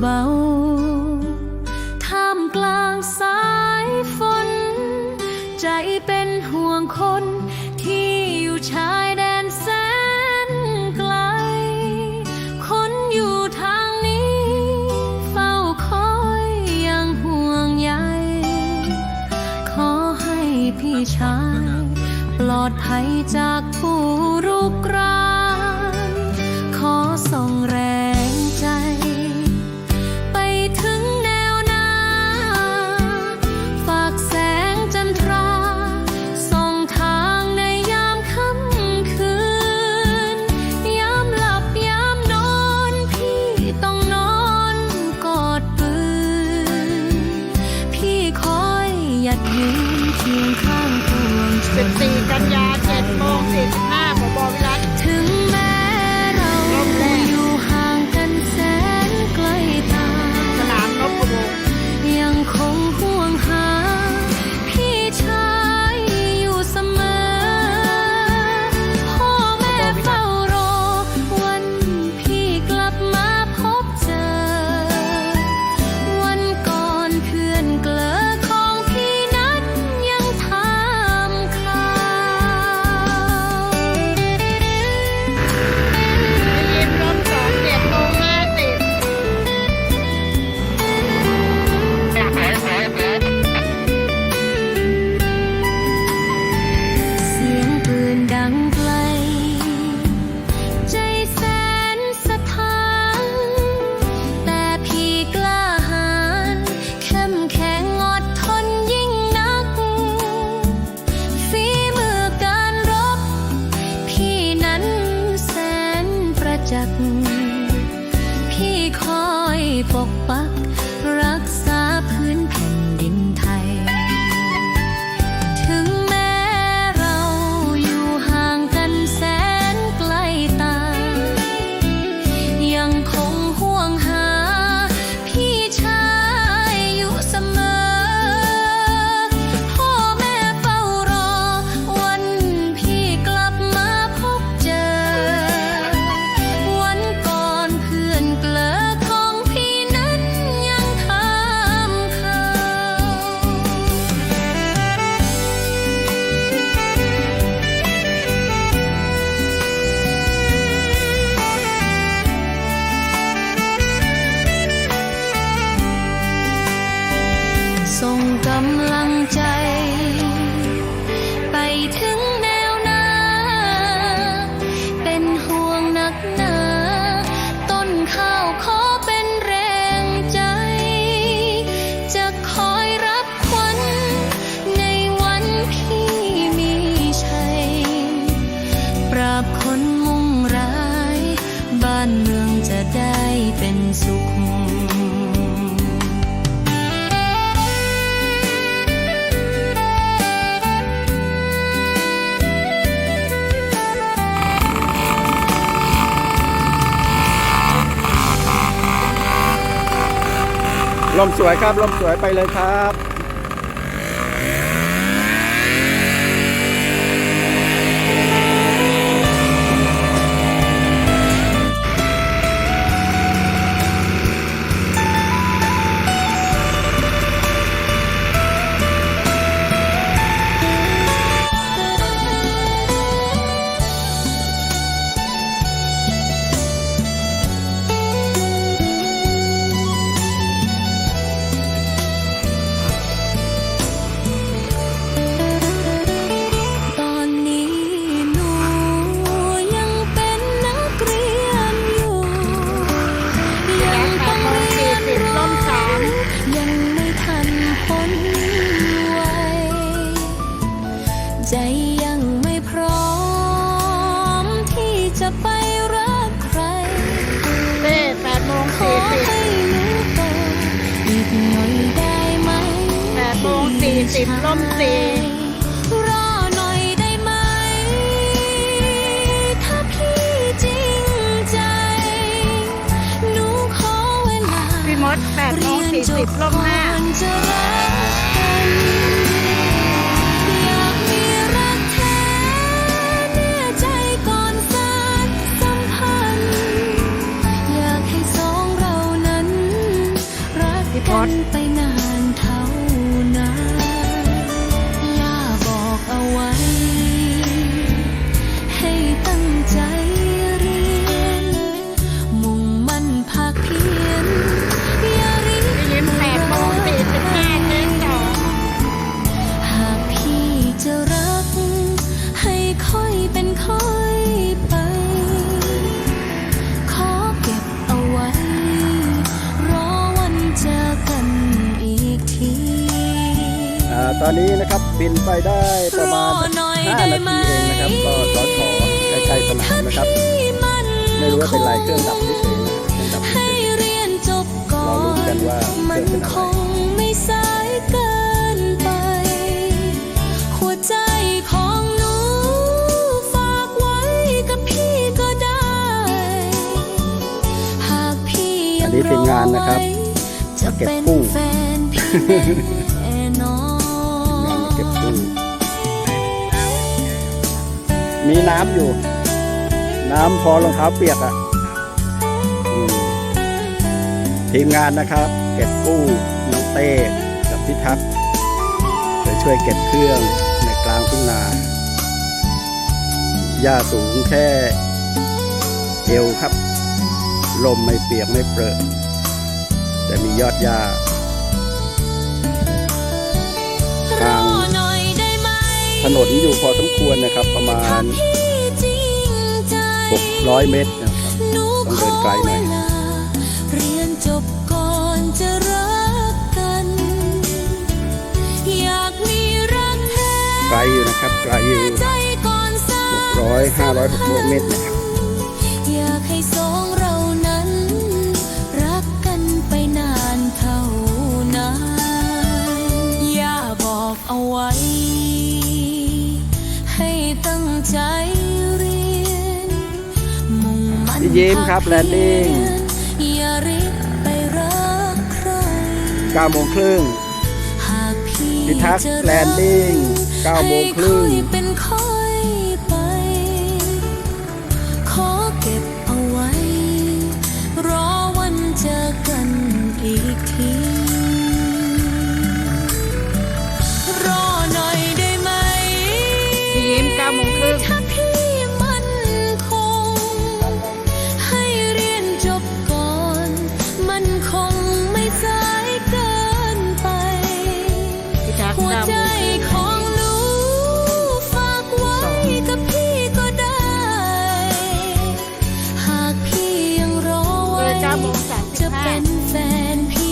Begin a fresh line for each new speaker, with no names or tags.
เบาๆท่ามกลางสายฝน ใจเป็นห่วงคนที่อยู่ชายแดนแสนไกล คนอยู่ทางนี้ เฝ้าคอยยังห่วงใย ขอให้พี่ชาย ปลอดภัยจากผู้รุกราน ขอส่งแรง 火花 ส่งกำลังใจ
ลมสวยครับลมสวยไปเลยครับ
สี
พัด
ลมสี
รอหน่อยได้ไหม ถ้าพี่จริงใจหนูขอเวลา
พี่มดแปดโมง
สี่สิบ
ลม
ห้า
อนนี้นะครับบินไปได้ประมาณ
รอหน่อย
5
ได้
นา
ไหม
ทีเองนะครับ ก็สอชอใกล้ๆสนามนะครับ
ที่มัน
ไม่รู้ว่าเป็นไรเครื่องดับเฉยๆนะครับเครื่องดับเฉ
ให้
ย
เรียนจบก่อ
รอลุ้นกันว่าเค
มั
รื่องเป็นอะไร
คงไม่สายเกินไปหัวใจของหนูฝากไว้กับพี่ก็ได้หากพี่ยั
อัน
ง
นี้
ร
ทีม
องา
นนะครับ
ไว้จะ
เก็บ
เป็น
กุ้ มีน้ำอยู่ น้ำพอรองเท้าเปียกอะทีมงานนะครับ เก็บกู้น้องเต้กับพิทักษ์ไปช่วยเก็บเครื่องในกลางทุ่งนาหญ้าสูงแค่เอวครับ ลมไม่เปียกไม่เปรอะแต่มียอดหญ้า ถนนอยู่พอสมควรนะครับ ประมา
ถ้า
ณ
พี่จริงใจ
600 เมตรนะครับ
หนู
ต้องเดินไกลหน่อย
ขเวลาเรียนจบก่อนจะรักกันอยากมีรักแท้
ไกลอยู่นะครับไกลอยู่
ใจก่อนสาย
600 500 600เมตรนะครับ
ยิ้ม
ครับ
ภา
แลนดิ้ง
เพียรอย่ารีบไปรักใคร
9โมงครึ่ง
หากพี่
พิทักษ์
จะ
แลนดิ้ง9โมงครึ่ง
ให้อยเป็นค่อยไปขอเก็บเอาไว้รอวันเจอกันอีกที จะเป็นแฟนพ